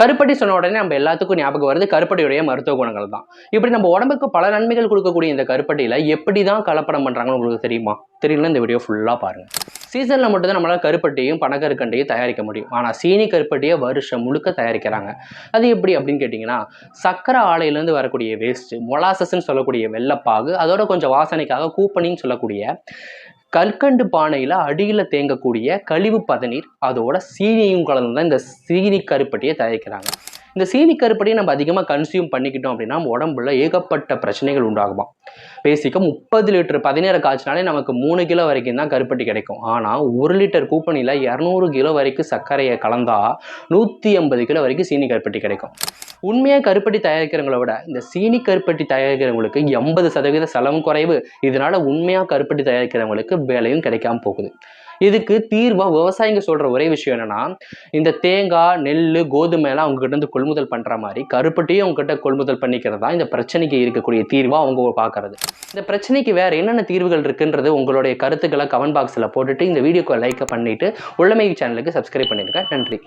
கருப்பட்டி சொன்ன உடனே நம்ம எல்லாத்துக்கும் ஞாபகம் வருது கருப்பட்டியுடைய மருத்துவ குணங்கள் தான். இப்படி நம்ம உடம்புக்கு பல நன்மைகள் கொடுக்கக்கூடிய இந்த கருப்பட்டியில் எப்படி தான் கலப்படம் பண்ணுறாங்கன்னு உங்களுக்கு தெரியுமா? தெரியல இந்த வீடியோ ஃபுல்லாக பாருங்கள் சீசனில் மட்டும்தான் நம்மளால் கருப்பட்டியும் பனக்கருக்கண்டையும் தயாரிக்க முடியும். ஆனால் சீனி கருப்பட்டியை வருஷம் முழுக்க தயாரிக்கிறாங்க. அது எப்படி அப்படின்னு கேட்டிங்கன்னா சக்கரை ஆலையிலேருந்து வரக்கூடிய வேஸ்ட்டு மொலாசஸ்ன்னு சொல்லக்கூடிய வெள்ளப்பாகு அதோட கொஞ்சம் வாசனைக்காக கூப்பனின்னு சொல்லக்கூடிய கற்கண்டு பானையில் அடியில் தேங்கக்கூடிய கழிவு பதநீர் அதோட சீனியும் கலந்து தான் இந்த சீனி கருப்பட்டியை தயாரிக்கிறாங்க. இந்த சீனி கருப்பட்டியை நம்ம அதிகமாக கன்சியூம் பண்ணிக்கிட்டோம் அப்படின்னா உடம்புல ஏகப்பட்ட பிரச்சனைகள் உண்டாகுமா பேசிக்காக முப்பது லிட்டர் பதினேழு காய்ச்சினாலே நமக்கு மூணு கிலோ வரைக்கும் தான் கருப்பட்டி கிடைக்கும். ஆனால் ஒரு லிட்டர் கூப்பனியில் இரநூறு கிலோ வரைக்கும் சர்க்கரையை கலந்தால் நூற்றி ஐம்பது கிலோ வரைக்கும் சீனி கருப்பட்டி கிடைக்கும். உண்மையாக கருப்பட்டி தயாரிக்கிறவங்கள விட இந்த சீனி கருப்பட்டி தயாரிக்கிறவங்களுக்கு எண்பது சதவீத செலவும் குறைவு. இதனால உண்மையாக கருப்பட்டி தயாரிக்கிறவங்களுக்கு வேலையும் கிடைக்காம போகுது. இதுக்கு தீர்வாக விவசாயிங்க சொல்கிற ஒரே விஷயம் என்னன்னா இந்த தேங்காய் நெல் கோதுமை எல்லாம் அவங்க இருந்து கொள்முதல் பண்ணுற மாதிரி கருப்பட்டியும் அவங்ககிட்ட கொள்முதல் பண்ணிக்கிறது தான் இந்த பிரச்சனைக்கு இருக்கக்கூடிய தீர்வாக அவங்க பார்க்கறது இந்த பிரச்சனைக்கு வேறு என்னென்ன தீர்வுகள் இருக்குன்றது உங்களுடைய கருத்துக்களை கமெண்ட் பாக்ஸில் போட்டுட்டு இந்த வீடியோக்கு லைக் பண்ணிவிட்டு உள்ளமை சேனலுக்கு சப்ஸ்கிரைப் பண்ணியிருக்கேன் நன்றி.